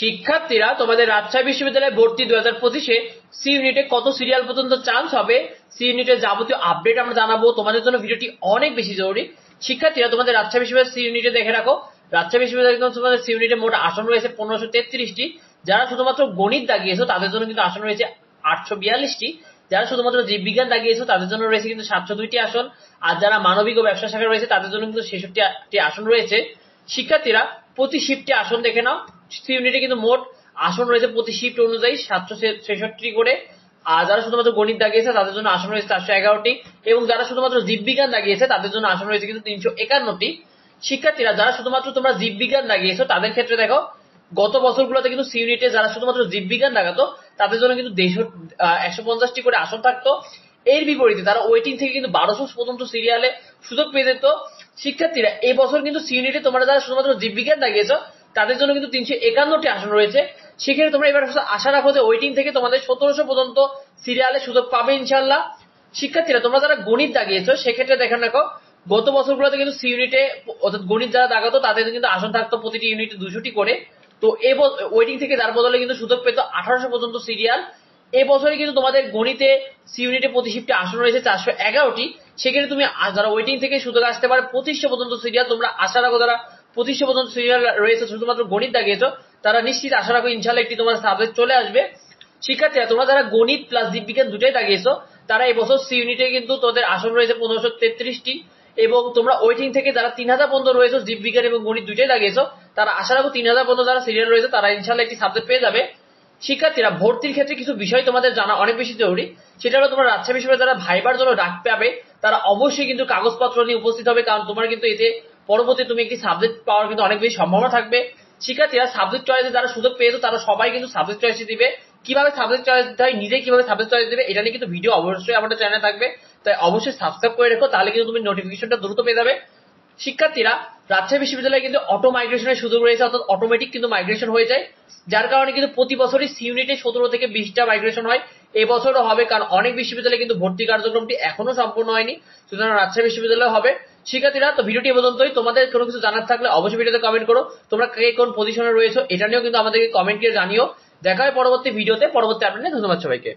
শিক্ষার্থীরা তোমাদের রাজশাহী বিশ্ববিদ্যালয়ে ভর্তি দু হাজার পঁচিশে সি ইউনিটে কত সিরিয়াল পর্যন্ত চান্স হবে? সি ইউনিটের যাবতীয় আপডেট আমরা জানাব। তোমাদের জন্য ভিডিওটি অনেক বেশি জরুরি। শিক্ষার্থীরা তোমাদের রাজশাহী বিশ্ববিদ্যালয় সি ইউনিটে দেখে রাখো। রাজশাহী বিশ্ববিদ্যালয় কিন্তু তোমাদের সি ইউনিটে মোট আসন রয়েছে পনেরোশো তেত্রিশটি। যারা শুধুমাত্র গণিত দাগিয়েছো, তাদের জন্য কিন্তু আসন রয়েছে আটশো বিয়াল্লিশটি। যারা শুধুমাত্র জীববিজ্ঞান দাগিয়েছো, তাদের জন্য রয়েছে কিন্তু সাতশো দুইটি আসন। আর যারা মানবিক ও ব্যবসা শাখা রয়েছে, তাদের জন্য কিন্তু ছেষট্টি আসন রয়েছে। শিক্ষার্থীরা প্রতি শিফটে আসন দেখে নাও। সি ইউনিটে কিন্তু মোট আসন রয়েছে প্রতি শিফট অনুযায়ী সাতশো ছেষট্টি করে। আর যারা শুধুমাত্র গণিত দাগিয়েছে, তাদের জন্য আসন রয়েছে চারশো এগারোটি। এবং যারা শুধুমাত্র জীববিজ্ঞান দাগিয়েছে, তাদের জন্য আসন রয়েছে কিন্তু তিনশো একান্নটি। শিক্ষার্থীরা, যারা শুধুমাত্র তোমরা জীববিজ্ঞান দাগিয়েছো, তাদের ক্ষেত্রে দেখো, গত বছরগুলোতে কিন্তু সি ইউনিটে যারা শুধুমাত্র জীববিজ্ঞান দাগাতো, তাদের জন্য কিন্তু দেড়শো একশো পঞ্চাশটি করে আসন থাকতো। এর বিপরীতে তারা ওয়েটিং থেকে কিন্তু বারোশো পর্যন্ত সিরিয়ালে সুযোগ পেয়ে যেত। শিক্ষার্থীরা এই বছর কিন্তু সি ইউনিটে তোমরা যারা শুধুমাত্র জীববিজ্ঞান দাগিয়েছো তাদের জন্য কিন্তু তিনশো একান্নটি আসন রয়েছে। সেক্ষেত্রে তোমরা এবার আশা রাখো যে ওয়েটিং থেকে তোমাদের সতেরোশো পর্যন্ত সিরিয়ালে সুযোগ পাবে ইনশাল্লাহ শিক্ষার্থীরা, তোমরা যারা গণিত দাগিয়েছো সেক্ষেত্রে দেখেন রাখো, গত বছরগুলোতে কিন্তু সি ইউনিটে অর্থাৎ গণিত যারা দাগাতো, তাদের কিন্তু আসন থাকতো প্রতিটি ইউনিটে দুশোটি করে। তো এ ওয়েটিং থেকে তার বদলে কিন্তু সুযোগ পেত আঠারোশো পর্যন্ত সিরিয়াল এ বছরে কিন্তু তোমাদের গণিতে সি ইউনিটে প্রতি শিফটে আসন রয়েছে চারশো এগারোটি। সেক্ষেত্রে তুমি যারা ওয়েটিং থেকে সুযোগ আসতে পারে, পঁচিশশো পর্যন্ত সিরিয়াল তোমরা আশা রাখো, যারা পঁচিশশো পর্যন্ত সিরিয়াল রয়েছে, শুধুমাত্র গণিত দাগিয়েছো তারা নিশ্চিত আশা রাখো ইনশাল্লাহ একটি তোমার সাবজেক্ট চলে আসবে। শিক্ষার্থীরা, তোমরা যারা গণিত প্লাস জীববিজ্ঞান দুটাই দাগিয়েছো তারা এই বছর সি ইউনিটে কিন্তু তোদের আসন রয়েছে পনেরোশো তেত্রিশটি, এবং তোমরা ওয়েটিং থেকে যারা তিন হাজার পর্যন্ত রয়েছে জীববিজ্ঞান এবং গণিত দুটাই দাগিয়েছো তারা আশা রাখো, তিন হাজার পর্যন্ত যারা সিরিয়াল রয়েছে, তারা ইনশাল্লাহ একটি সাবজেক্ট পেয়ে যাবে। শিক্ষার্থীরা ভর্তির ক্ষেত্রে কিছু বিষয় তোমাদের জানা অনেক বেশি জরুরি। সেটা হলো তোমরা রাজশাহী বিশ্ববিদ্যালয়ে যারা ভাইবার জন্য ডাক পাবে, তারা অবশ্যই কিন্তু কাগজপত্র নিয়ে উপস্থিত হবে, কারণ তোমার কিন্তু এতে পরবর্তী তুমি একটি সাবজেক্ট পাওয়ার কিন্তু অনেক বেশি সম্ভাবনা থাকবে। শিক্ষার্থীরা সাবজেক্ট চয়েসে যারা সুযোগ পেয়েছ, তারা সবাই কিন্তু সাবজেক্ট চয়েসে দিবে। কীভাবে সাবজেক্ট চয়েস দিতে হয় নিজে কীভাবে সাবজেক্ট চয়েস দিবে, এটা নিয়ে কিন্তু ভিডিও অবশ্যই আমাদের চ্যানেলে থাকবে। তাই অবশ্যই সাবস্ক্রাইব করে রেখো, তাহলে কিন্তু তুমি নোটিফিকেশনটা দ্রুত পেয়ে যাবে। শিক্ষার্থীরা রাজশাহী বিশ্ববিদ্যালয়ে কিন্তু অটো মাইগ্রেশনের সুযোগ রয়েছে, অর্থাৎ অটোমেটিক কিন্তু মাইগ্রেশন হয়ে যায়। যার কারণে কিন্তু প্রতি বছরই সি ইউনিটে সতেরো থেকে বিশটা মাইগ্রেশন হয়। এবছরও হবে, কারণ অনেক বিশ্ববিদ্যালয়ে কিন্তু ভর্তি কার্যক্রমটি এখনও সম্পূর্ণ হয়নি। সুতরাং রাজশাহী বিশ্ববিদ্যালয় হবে। শিক্ষার্থীরা, তো ভিডিওটি পর্যন্তই। তোমাদের কোনো কিছু জানার থাকলে অবশ্যই ভিডিওতে কমেন্ট করো। তোমরা কে কোন পজিশনে রয়েছো, এটা নিয়েও কিন্তু আমাদেরকে কমেন্ট করে জানিও। দেখা হয় পরবর্তী ভিডিওতে। পরবর্তী আপডেটে ধন্যবাদ সবাইকে।